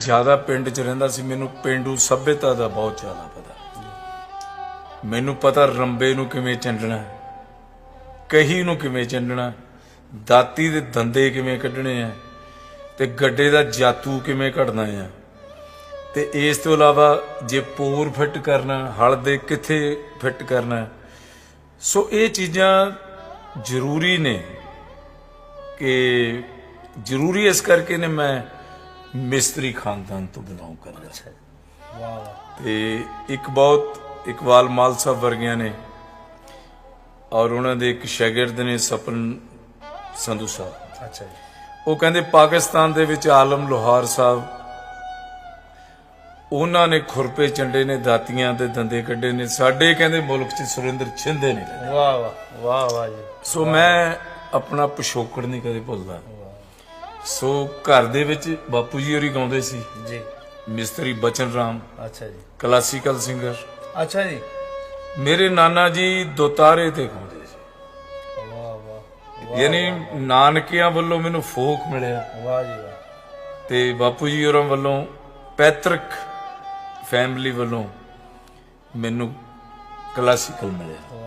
ਜ਼ਿਆਦਾ ਪਿੰਡ 'ਚ ਰਹਿੰਦਾ ਸੀ, ਮੈਨੂੰ ਪਿੰਡੂ ਸੱਭਿਅਤਾ ਦਾ ਬਹੁਤ ਜ਼ਿਆਦਾ ਪਤਾ। ਮੈਨੂੰ ਪਤਾ ਰੰਬੇ ਨੂੰ ਕਿਵੇਂ ਚੰਡਣਾ ਕਹੀ ਨੂੰ ਕਿਵੇਂ ਚੰਡਣਾ ਦਾਤੀ ਦੇ ਦੰਦੇ ਕਿਵੇਂ ਕੱਢਣੇ ਆ ਤੇ ਗੱਡੇ ਦਾ ਜਾਤੂ ਕਿਵੇਂ ਕੱਢਣਾ ਆ ਤੇ ਇਸ ਤੋਂ ਇਲਾਵਾ ਜੇ ਪੋਰ ਫਿੱਟ ਕਰਨਾ, ਹਲ ਦੇ ਕਿੱਥੇ ਫਿੱਟ ਕਰਨਾ ਸੋ ਇਹ ਚੀਜ਼ਾਂ ਜ਼ਰੂਰੀ ਨੇ ਕਿ ਜ਼ਰੂਰੀ ਇਸ ਕਰਕੇ ਨੇ ਮੈਂ ਮਿਸਤਰੀ ਖਾਨਦਾਨ ਤੋਂ ਬਿਲੋਂਗ ਕਰਦਾ ਵਾਹ। ਤੇ ਇੱਕ ਬਹੁਤ ਇਕਬਾਲ ਮਾਲ ਸਾਹਿਬ ਵਰਗਿਆਂ ਨੇ ਔਰ ਉਹਨਾਂ ਦੇ ਇੱਕ ਸ਼ਾਗਿਰਦ ਨੇ ਸਪਨ ਸੰਧੂ ਸਾਹਿਬ। ਅੱਛਾ ਜੀ। ਉਹ ਕਹਿੰਦੇ ਪਾਕਿਸਤਾਨ ਦੇ ਵਿੱਚ ਆਲਮ ਲੋਹਾਰ ਸਾਹਿਬ ਉਹਨਾਂ ਨੇ ਖੁਰਪੇ ਚੰਡੇ ਨੇ ਦਾਤੀਆਂ ਦੇ ਦੰਦੇ ਕੱਢੇ ਨੇ ਸਾਡੇ ਕਹਿੰਦੇ ਮੁਲਕ 'ਚ ਸੁਰਿੰਦਰ ਛਿੰਦੇ ਰਹੇ। ਵਾਹ ਵਾਹ ਵਾਹ ਵਾਹ ਜੀ। ਸੋ ਮੈਂ ਆਪਣਾ ਪਿਛੋਕੜ ਨਹੀਂ ਕਦੇ ਭੁੱਲਦਾ। ਸੋ ਘਰ ਦੇ ਵਿੱਚ ਬਾਪੂ ਜੀ ਹੋਰੀ ਗਾਉਂਦੇ ਸੀ। ਜੀ। ਮਿਸਤਰੀ ਬਚਨ ਰਾਮ। ਅੱਛਾ ਜੀ। Classical singer. ਅੱਛਾ ਜੀ। ਮੇਰੇ ਨਾਨਾ ਜੀ ਦੋਤਾਰੇ ਤੇ ਗਾਉਂਦੇ ਸੀ। ਵਾਹ ਵਾਹ। ਯਾਨੀ ਨਾਨਕਿਆਂ ਵੱਲੋਂ ਮੈਨੂੰ ਫੋਕ ਮਿਲਿਆ। ਵਾਹ ਜੀ ਵਾਹ। ਤੇ ਬਾਪੂ ਜੀ ਹੋਰਾਂ ਵੱਲੋਂ ਪੈਤ੍ਰਿਕ ਫੈਮਿਲੀ ਵੱਲੋਂ ਮੈਨੂੰ ਕਲਾਸੀਕਲ ਮਿਲਿਆ।